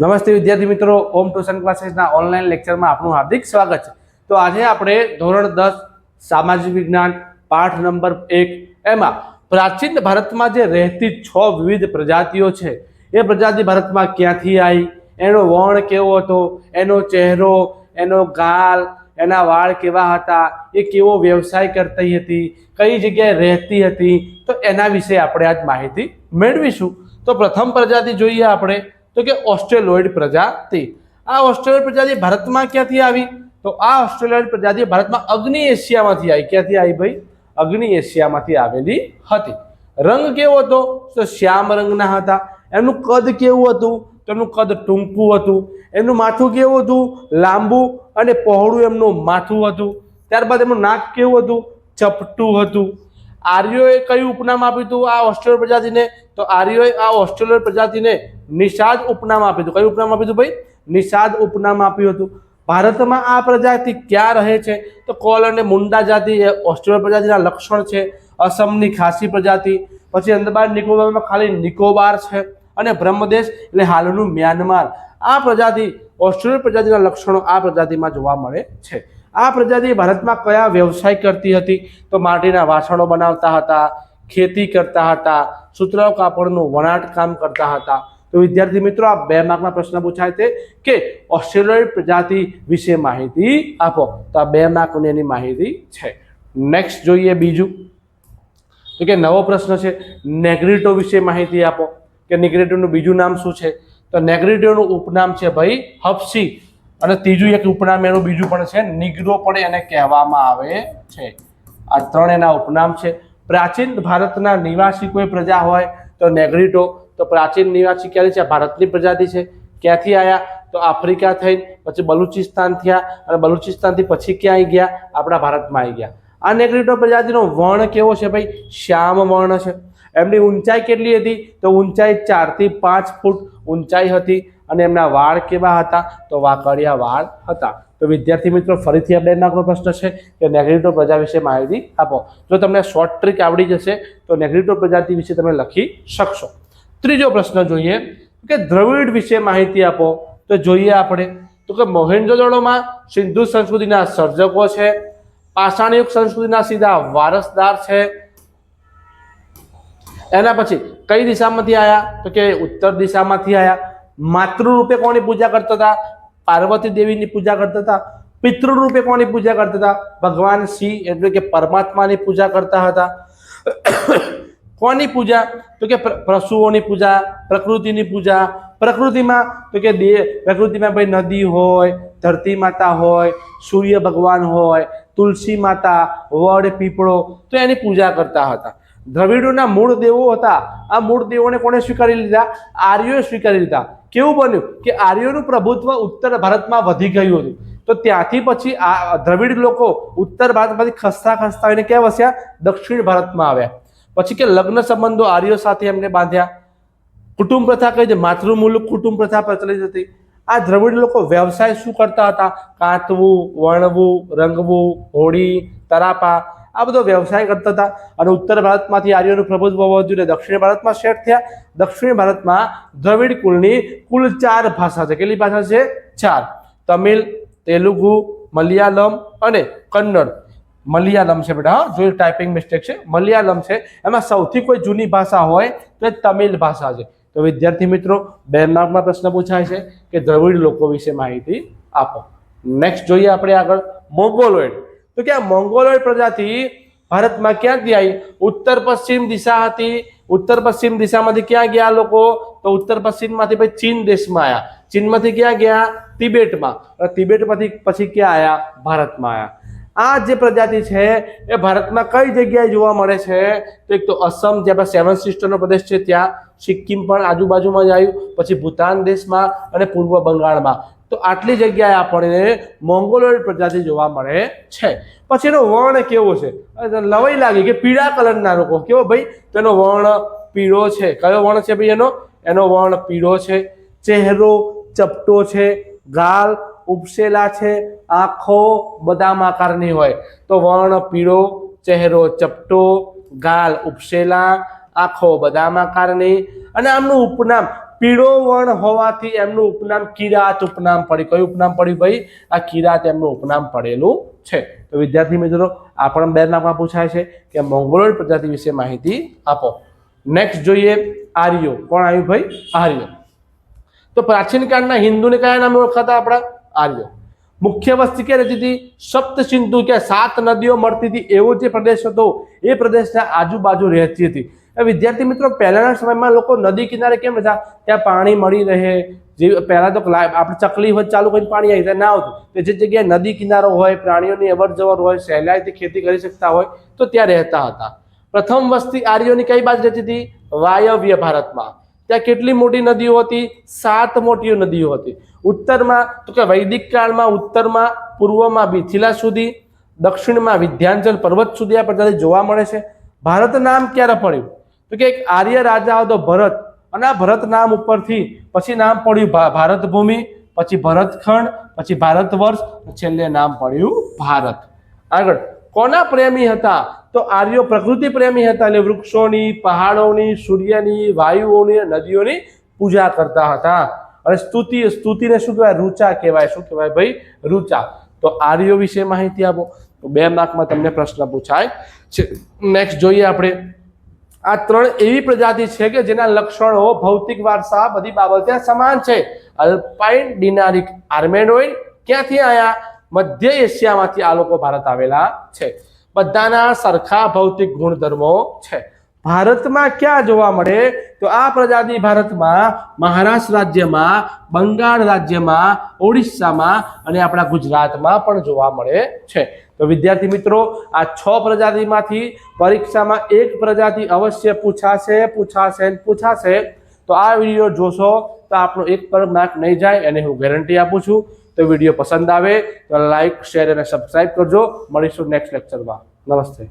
નમસ્તે વિદ્યાર્થી મિત્રો, ઓમ ટ્યુશન ક્લાસીસના ઓનલાઈન લેક્ચરમાં આપનું હાર્દિક સ્વાગત છે. તો આજે આપણે ધોરણ દસ, સામાજિક વિજ્ઞાન, પાઠ નંબર એક, એમાં પ્રાચીન ભારતમાં જે રહેતી છ વિવિધ પ્રજાતિઓ છે, એ પ્રજાતિ ભારતમાં ક્યાંથી આવી એનો વર્ણ કેવો હતો? એનો ચહેરો, એનો ગાલ, એના વાળ કેવા હતા? એ કેવો વ્યવસાય કરતી હતી? કઈ જગ્યાએ રહેતી હતી? તો એના વિશે આપણે આજ માહિતી મેળવીશું. તો પ્રથમ પ્રજાતિ જોઈએ આપણે. તો કે ઓસ્ટ્રેલોઇડ પ્રજાતિ. આ ઓસ્ટ્રેલોઇડ પ્રજાતિ ભારતમાં ક્યાંથી આવી? તો આ ઓસ્ટ્રેલોઇડ પ્રજાતિ ભારતમાં અગ્નિ એશિયામાંથી આવી. ક્યાંથી આવી ભાઈ? અગ્નિ એશિયામાંથી આવેલી હતી. રંગ કેવો હતો? તો શ્યામ રંગના હતા. એનું કદ કેવું હતું? તો એનું કદ ટૂંકું હતું. એનું માથું કેવું હતું? લાંબુ અને પહોળું એમનું માથું હતું. ત્યારબાદ એમનું નાક કેવું હતું? ચપટું હતું. આર્યોએ કયું ઉપનામ આપ્યું હતું આ ઓસ્ટ્રેલિયન પ્રજાતિને? તો આર્યોએ આ ઓસ્ટ્રેલિયન પ્રજાતિને નિષાદ ઉપનામ આપ્યું હતું. કયું ઉપનામ આપ્યું હતું ભાઈ? નિષાદ ઉપનામ આપ્યું હતું. ભારતમાં આ પ્રજાતિ ક્યાં રહે છે? તો કોલ અને મુંડા જાતિ એ ઓસ્ટ્રેલિયન પ્રજાતિના લક્ષણ છે. અસમની ખાસી પ્રજાતિ. પછી અંદમાન નિકોબારમાં ખાલી નિકોબાર છે અને બ્રહ્મદેશ એટલે હાલનું મ્યાનમાર. આ પ્રજાતિ ઓસ્ટ્રેલિયન પ્રજાતિના લક્ષણો આ પ્રજાતિમાં જોવા મળે છે. આ પ્રજાતિ ભારતમાં કયા વ્યવસાય કરતી હતી? તો માટીના વાસણો બનાવતા હતા, ખેતી કરતા હતા, સુતરાઉ કાપડનું વણાટ કામ કરતા હતા. તો વિદ્યાર્થી મિત્રો, આ બે માર્કના પ્રશ્ન પૂછાય છે કે ઓસ્ટ્રેલિયન પ્રજાતિ વિશે માહિતી આપો. તો આ બે માર્કની એની માહિતી છે. નેક્સ્ટ જોઈએ બીજું. તો કે નવો પ્રશ્ન છે, નેગ્રિટો વિશે માહિતી આપો. કે નેગ્રેટોનું બીજું નામ શું છે? તો નેગ્રિટોનું ઉપનામ છે ભાઈ હફસી. અને ત્રીજું એક ઉપનામ, એનું બીજું પણ છે, નિગ્રો પણ એને કહેવામાં આવે છે. આ ત્રણ એના ઉપનામ છે. પ્રાચીન ભારતના નિવાસી કોઈ પ્રજા હોય તો નેગ્રિટો. તો પ્રાચીન નિવાસી ક્યારે છે? ભારતની પ્રજાતિ છે. ક્યાંથી આવ્યા તો આફ્રિકા થઈ પછી બલુચિસ્તાન થયા અને બલુચિસ્તાનથી પછી ક્યાં આવી ગયા? આપણા ભારતમાં આવી ગયા. આ નેગ્રીટો પ્રજાતિનો વર્ણ કેવો છે ભાઈ? શ્યામ વર્ણ છે. એમની ઊંચાઈ કેટલી હતી? તો ઊંચાઈ ચારથી પાંચ ફૂટ ઊંચાઈ હતી અને એમના વાળ કેવા હતા? તો વાકડિયા વાળ હતા. તો વિદ્યાર્થી મિત્રો, ફરીથી આપણે નાખનો પ્રશ્ન છે કે નેગ્રિટો પ્રજા વિશે માહિતી આપો. જો તમને શોર્ટ ટ્રીક આવડી જશે, તો નેગ્રિટો પ્રજાતિ વિશે તમે લખી શકશો. ત્રીજો પ્રશ્ન જોઈએ કે દ્રવિડ વિશે માહિતી આપો. તો જોઈએ આપણે. તો કે મોહેન્જોદડોમાં સિંધુ સંસ્કૃતિના સર્જકો છે, પાષાણયુગ સંસ્કૃતિના સીધા વારસદાર છે એના પછી કઈ દિશામાંથી આવ્યા તો કે ઉત્તર દિશામાંથી આવ્યા માતૃરૂપે કોની પૂજા કરતા હતા? પાર્વતી દેવીની પૂજા કરતા હતા. પિતૃરૂપે કોની પૂજા કરતા હતા? ભગવાન શિવ એટલે કે પરમાત્માની પૂજા કરતા હતા. કોની પૂજા? તો કે પશુઓની પૂજા, પ્રકૃતિની પૂજા. પ્રકૃતિમાં, તો કે દે, પ્રકૃતિમાં ભાઈ નદી હોય, ધરતી માતા હોય, સૂર્ય ભગવાન હોય, તુલસી માતા, વડ, પીપળો, તો એની પૂજા કરતા હતા. દ્રવિડોના મૂળ દેવો હતા. આ મૂળ દેવોને કોણે સ્વીકારી લીધા? આર્યોએ સ્વીકારી લીધા. કેવું બન્યું કે આર્યોનું પ્રભુત્વ ઉત્તર ભારતમાં વધી ગયું હતું. તો ત્યાંથી પછી આ દ્રવિડ લોકો ઉત્તર ભારતમાંથી ખસતા ખસતા આવીને ક્યાં વસ્યા? દક્ષિણ ભારતમાં આવ્યા. પછી કે લગ્ન સંબંધો આર્યો સાથે એમને બાંધ્યા. કુટુંબ પ્રથા કઈ છે માતૃમૂલક કુટુંબ પ્રથા પ્રચલિત હતી આ દ્રવિડ લોકો વ્યવસાય શું કરતા હતા? કાંતવું, વણવું, રંગવું, હોળી, તરાપા આ બધો વ્યવસાય કરતા હતા. અને ઉત્તર ભારતમાંથી આર્યોનું પ્રભુત્વ વધ્યું ને દક્ષિણ ભારતમાં સેટ થયા. દક્ષિણ ભારતમાં દ્રવિડ કુળની કુલ ચાર ભાષા છે. કેટલી ભાષા છે? ચાર. તમિલ, તેલુગુ, મલયાલમ અને કન્નડ. મલયાલમ છે બેટા, હા. જો ટાઈપિંગ મિસ્ટેક છે. મલયાલમ છે. એમાં સૌથી કોઈ જૂની ભાષા હોય તો એ તમિલ ભાષા છે. તો વિદ્યાર્થી મિત્રો, બે માર્કમાં પ્રશ્ન પૂછાય છે કે દ્રવિડ લોકો વિશે માહિતી આપો. નેક્સ્ટ જોઈએ આપણે આગળ મોંગોલોઇડ. તો કે આ મોંગોલોઇડ પ્રજાતિ ભારતમાં ક્યાંથી આવી ઉત્તર પશ્ચિમ દિશા હતી. ઉત્તર પશ્ચિમ દિશામાંથી ક્યાં ગયા લોકો? તો ઉત્તર પશ્ચિમમાંથી પછી ચીન દેશમાં આવ્યા ચીનમાંથી ક્યાં ગયા? તિબેટમાં. તિબેટમાંથી પછી ક્યાં આવ્યા ભારતમાં આવ્યા આ જે પ્રજાતિ છે, એ ભારતમાં કઈ જગ્યાએ જોવા મળે છે? તો એક તો અસમ, જે આપણે સેવન સિસ્ટરનો પ્રદેશ છે ત્યાં. સિક્કિમ પણ આજુબાજુમાં જ આવ્યું પછી ભૂતાન દેશમાં અને પૂર્વ બંગાળમાં. તો આટલી જગ્યાએ આપણને મોંગોલોઇડ પ્રજાતિ જોવા મળે છે. પછી એનો વર્ણ કેવો છે? લવાઈ લાગી કે પીળા કલરના લોકો. કેવો ભાઈ? તો એનો વર્ણ પીળો છે. કયો વર્ણ છે ભાઈ એનો? એનો વર્ણ પીળો છે. ચહેરો ચપટો છે. ગાલ ઉપસેલા છે. આંખો બદામ આકારની હોય. તો વર્ણ પીળો, ચહેરો ચપટો, ગાલ ઉપસેલા, આંખો બદામ આકારની. અને આમનું ઉપનામ પીળો વર્ણ હોવાથી એમનું ઉપનામ કિરાત ઉપનામ પડ્યું. કયું ઉપનામ પડ્યું ભાઈ? આ કિરાત એમનું ઉપનામ પડેલું છે. તો વિદ્યાર્થી મિત્રો, આ પણ બે નામમાં પૂછાય છે કે મોંગોલોઇડ પ્રજાતિ વિશે માહિતી આપો. નેક્સ્ટ જોઈએ આર્યો. કોણ આવ્યું ભાઈ? આર્યો. તો પ્રાચીન કાળના હિન્દુને કયા નામે ઓળખાતા આપણા? આર્યો. મુખ્ય વસ્તી ક્યાં રહેતી હતી? સપ્ત સિંધુ કે સાત નદીઓ મળતી હતી. એવો જે પ્રદેશ હતો, એ પ્રદેશના આજુબાજુ રહેતી હતી. વિદ્યાર્થી મિત્રો, પહેલાના સમયમાં લોકો નદી કિનારે કેમ રહેતા? ત્યાં પાણી મળી રહે. જે પહેલાં તો આપણે ચકલી હોય ચાલુ કરીને પાણી આવી ત્યાં ના આવતું. જે જગ્યાએ નદી કિનારો હોય, પ્રાણીઓની અવર જવર હોય, સહેલાઈથી ખેતી કરી શકતા હોય, તો ત્યાં રહેતા હતા. પ્રથમ વસ્તી આર્યોની કઈ બાજુ રહેતી હતી? વાયવ્ય ભારતમાં. ત્યાં કેટલી મોટી નદીઓ હતી? સાત મોટી નદીઓ હતી. ઉત્તરમાં, તો કે વૈદિક કાળમાં, ઉત્તરમાં, પૂર્વમાં, મિથિલા સુધી, દક્ષિણમાં વિધ્યાંચલ પર્વત સુધી આ પ્રજાતિ જોવા મળે છે. ભારત નામ ક્યારે પડ્યું? કે એક આર્ય રાજા હતો ભરત. અને આ ભરત નામ ઉપરથી પછી નામ પડ્યું ભારત ભૂમિ પછી ભરતખંડ, પછી ભારત વર્ષ છેલ્લે નામ પડ્યું ભારત. આગળ, કોના પ્રેમી હતા? તો આર્યો પ્રકૃતિ પ્રેમી હતા એટલે વૃક્ષોની, પહાડોની, સૂર્યની, વાયુઓની નદીઓની પૂજા કરતા હતા. અને સ્તુતિ, સ્તુતિને શું કહેવાય? રૂચા કહેવાય. શું કહેવાય ભાઈ? રૂચા. તો આર્યો વિશે માહિતી આપો. તો બે માર્કમાં તમને પ્રશ્ન પૂછાય. છે, નેક્સ્ટ જોઈએ આપણે. આ ત્રણ એવી પ્રજાતિ છે કે જેના લક્ષણો ભૌતિક વારસા બધી બાબતે સમાન છે. અલ્પાઇન ડિનારિક આર્મેનોઇડ ક્યાંથી આયા? મધ્ય એશિયામાંથી આ લોકો ભારત આવેલા છે. બધાના સરખા ભૌતિક ગુણધર્મો છે. ભારતમાં ક્યાં જોવા મળે? તો આ પ્રજાતિ ભારતમાં, મહારાષ્ટ્ર રાજ્યમાં, બંગાળ રાજ્યમાં, ઓડિશામાં અને આપણા ગુજરાતમાં પણ જોવા મળે છે. તો વિદ્યાર્થી મિત્રો, આ છ પ્રજાતિમાંથી પરીક્ષામાં એક પ્રજાતિ અવશ્ય પૂછાશે પૂછાશે પૂછાશે. તો આ વીડિયો જોશો તો આપણો એક પણ માર્ક નહીં જાય એને હું ગેરંટી આપું છું. તો વીડિયો પસંદ આવે તો લાઇક શેર અને સબસ્ક્રાઈબ કરજો. મળીશું નેક્સ્ટ લેક્ચરમાં નમસ્તે.